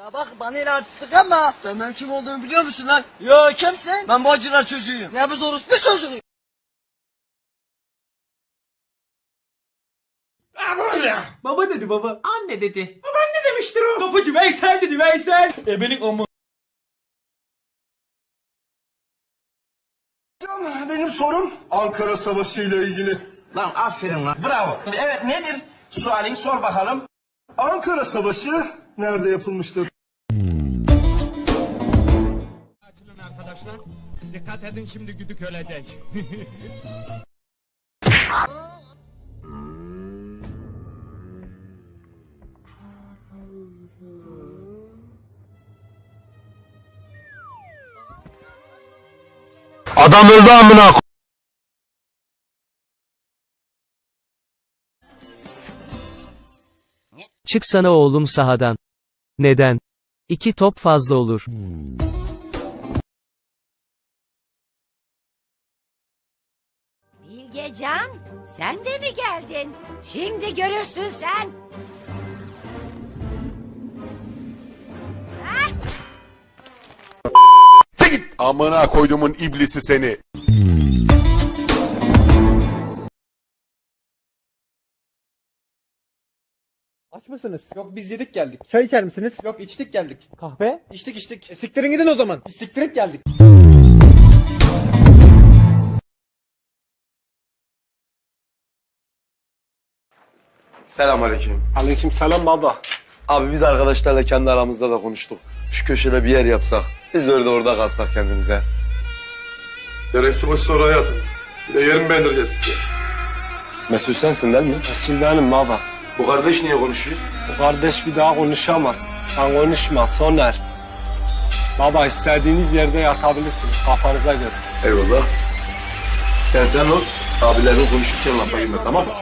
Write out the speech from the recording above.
La bak bana el artistik ama. Sen benim kim olduğumu biliyor musun lan? Yo kimsin? Ben bacılar çocuğuyum. Ne biz orospu çocuğu. Baba dedi baba. Anne dedi. Babaanne demiştir o. Kapıcı Veysel dedi Veysel. Ebenin amı. Benim sorum Ankara Savaşı ile ilgili. Lan aferin lan. Bravo. Evet nedir? Sualin sor bakalım. Ankara Savaşı nerede yapılmıştır? arkadaşlar. Dikkat edin şimdi güdük ölecek. Adam öldü amına Çıksana oğlum sahadan. Neden? İki top fazla olur. Bilgecan, sen de mi geldin? Şimdi görürsün sen. Git amına koydumun iblisi seni. Aç mısınız? Yok biz yedik geldik. Çay içer misiniz? Yok içtik geldik. Kahve? İçtik içtik. E, siktirin gidin o zaman. Biz siktirip geldik. Selamünaleyküm. Aleyküm selam baba. Abi biz arkadaşlarla kendi aramızda da konuştuk. Şu köşede bir yer yapsak. Biz öyle orada kalsak kendimize. Neresi boş soru hayatım. Bir de yerimi beğendireceğiz size. Mesut sensin değil mi? Resul benim baba. Bu kardeş niye konuşuyor? Bu kardeş bir daha konuşamaz. Sen konuşma Soner. Baba istediğiniz yerde yatabilirsiniz kafanıza göre. Eyvallah. Sen sen ol. Abilerin konuşurken lafa girme tamam mı?